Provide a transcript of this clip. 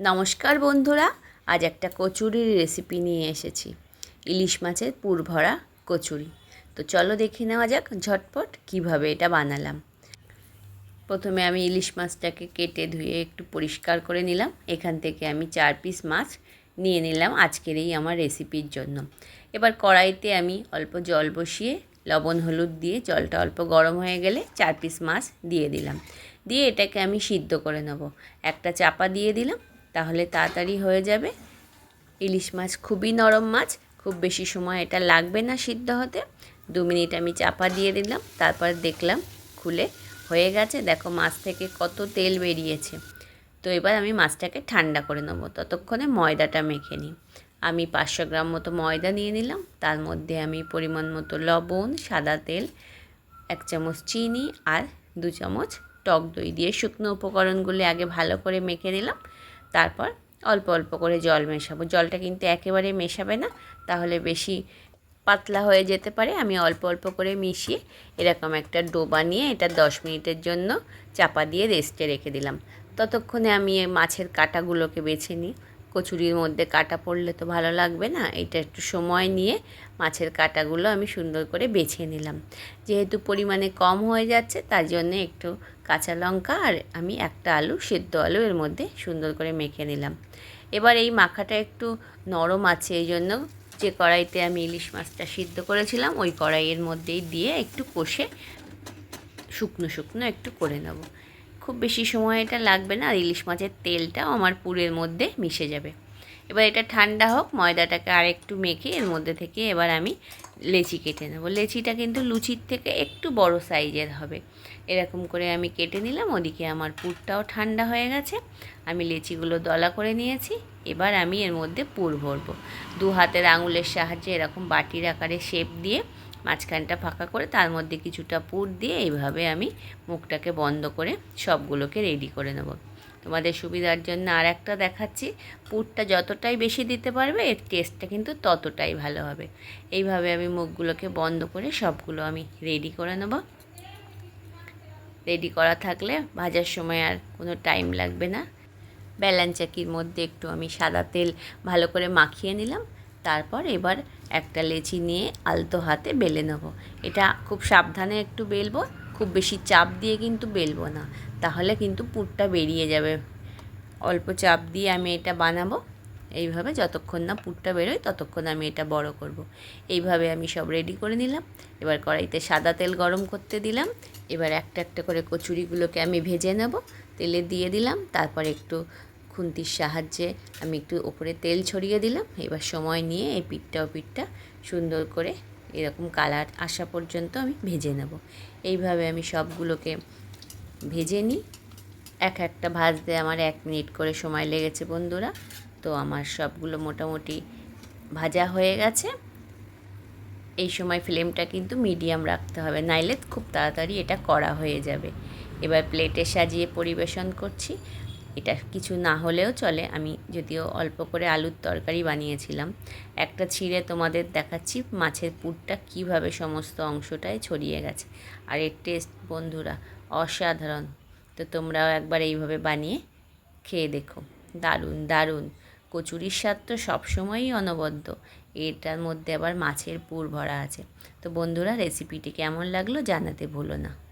নমস্কার বন্ধুরা, আজ একটা কচুরির রেসিপি নিয়ে এসেছি। ইলিশ মাছের পুর ভরা কচুরি। তো চলো দেখে নেওয়া যাক ঝটপট কীভাবে এটা বানালাম। প্রথমে আমি ইলিশ মাছটাকে কেটে ধুয়ে একটু পরিষ্কার করে নিলাম। এখান থেকে আমি চার পিস মাছ নিয়ে নিলাম আজকের এই আমার রেসিপির জন্য। এবার কড়াইতে আমি অল্প জল বসিয়ে লবণ, হলুদ দিয়ে জলটা অল্প গরম হয়ে গেলে চার পিস মাছ দিয়ে দিলাম। দিয়ে এটাকে আমি সিদ্ধ করে নেব। একটা চাপা দিয়ে দিলাম তাহলে তাড়াতাড়ি হয়ে যাবে। ইলিশ মাছ খুবই নরম মাছ, খুব বেশি সময় এটা লাগবে না সিদ্ধ হতে। দু মিনিট আমি চাপা দিয়ে দিলাম, তারপর দেখলাম খুলে হয়ে গেছে। দেখো মাছ থেকে কত তেল বেরিয়েছে। তো এবার আমি মাছটাকে ঠান্ডা করে নেব। ততক্ষণে ময়দাটা মেখে নিই। আমি পাঁচশো গ্রাম মতো ময়দা নিয়ে নিলাম তার মধ্যে আমি পরিমাণ মতো লবণ, সাদা তেল, এক চামচ চিনি আর দু চামচ টক দই দিয়ে শুকনো উপকরণগুলি আগে ভালো করে মেখে নিলাম। তারপর অল্প অল্প করে জল মেশাবো। জলটা কিন্তু একেবারে মেশাবে না, তাহলে বেশি পাতলা হয়ে যেতে পারে। আমি অল্প অল্প করে মিশিয়ে এরকম একটা ডোবা নিয়ে এটা দশ মিনিটের জন্য চাপা দিয়ে রেস্টে রেখে দিলাম। ততক্ষণে আমি মাছের কাটাগুলোকে বেছে নিই। কচুরির মধ্যে কাটা পড়লে তো ভালো লাগবে না, এটা একটু সময় নিয়ে মাছের কাটাগুলো আমি সুন্দর করে বেছে নিলাম। যেহেতু পরিমাণে কম হয়ে যাচ্ছে, তার জন্য একটু কাঁচা লঙ্কা আর আমি একটা আলু সেদ্ধ আলু এর মধ্যে সুন্দর করে মেখে নিলাম। এবার এই মাখাটা একটু নরম আছে এই জন্য যে কড়াইতে আমি ইলিশ মাছটা সিদ্ধ করেছিলাম ওই কড়াইয়ের মধ্যেই দিয়ে একটু কষে শুকনো শুকনো একটু করে নেব। খুব বেশি সময় এটা লাগবে না আর ইলিশ মাছের তেলটাও আমার পুরের মধ্যে মিশে যাবে। এবার এটা ঠান্ডা হোক, ময়দাটাকে আর একটু মেখে এর মধ্যে থেকে এবার আমি লেচি কেটে নেব। লেচিটা কিন্তু লুচির থেকে একটু বড় সাইজের হবে। এরকম করে আমি কেটে নিলাম, ওদিকে আমার পুরটাও ঠান্ডা হয়ে গেছে। আমি লেচিগুলো দলা করে নিয়েছি, এবার আমি এর মধ্যে পুর ভরবো। দু হাতের আঙুলের সাহায্যে এরকম বাটির আকারে শেপ দিয়ে মাঝখানটা ফাঁকা করে তার মধ্যে কিছুটা পুর দিয়ে এইভাবে আমি মুখটাকে বন্ধ করে সবগুলোকে রেডি করে নেব। তোমাদের সুবিধার জন্য আর একটা দেখাচ্ছি। পুরটা যতটাই বেশি দিতে পারবে, এর টেস্টটা কিন্তু ততটাই ভালো হবে। এইভাবে আমি মুখগুলোকে বন্ধ করে সবগুলো আমি রেডি করে নেব। রেডি করা থাকলে ভাজার সময় আর কোনো টাইম লাগবে না। ব্যালান চাকির মধ্যে একটু আমি সাদা তেল ভালো করে মাখিয়ে নিলাম। তারপর এবার একটা লেচি নিয়ে আলতো হাতে বেলে নেব। এটা খুব সাবধানে একটু বেলবো। খুব বেশি চাপ দিয়ে কিন্তু বেলবো না। তাহলে কিন্তু পুরটা বেরিয়ে যাবে। অল্প চাপ দিয়ে আমি এটা বানাবো। এইভাবে যতক্ষণ না পুরটা বেরোয় ততক্ষণ আমি এটা বড় করব। এইভাবে আমি সব রেডি করে নিলাম। এবার কড়াইতে সাদা তেল গরম করতে দিলাম। এবার একটা একটা করে কচুরিগুলোকে আমি ভেজে নেব। তেলে দিয়ে দিলাম। তারপর একটু খুন্তির সাহায্যে আমি একটু ওপরে তেল ছড়িয়ে দিলাম। এবার সময় নিয়ে এই পিঠটা ও পিঠটা সুন্দর করে এরকম কালার আসা পর্যন্ত আমি ভেজে নেব। এইভাবে আমি সবগুলোকে ভেজে নিই। এক একটা ভাজতে আমার এক মিনিট করে সময় লেগেছে বন্ধুরা। তো আমার সবগুলো মোটামুটি ভাজা হয়ে গেছে। এই সময় ফ্লেমটা কিন্তু মিডিয়াম রাখতে হবে, নাইলে খুব তাড়াতাড়ি এটা করা হয়ে যাবে। এবার প্লেটে সাজিয়ে পরিবেশন করছি। এটা কিছু না হলেও চলে। আমি যদিও অল্প করে আলুর তরকারি বানিয়েছিলাম। একটা ছিঁড়ে তোমাদের দেখাচ্ছি মাছের পুরটা কীভাবে সমস্ত অংশটায় ছড়িয়ে গেছে। আর এর টেস্ট বন্ধুরা অসাধারণ। তো তোমরাও একবার এইভাবে বানিয়ে খেয়ে দেখো। দারুণ দারুণ। কচুরির স্বাদ তো সবসময়ই অনবদ্য। এটার মধ্যে আবার মাছের পুর ভরা আছে। তো বন্ধুরা রেসিপিটি কেমন লাগল জানাতে ভুলো না।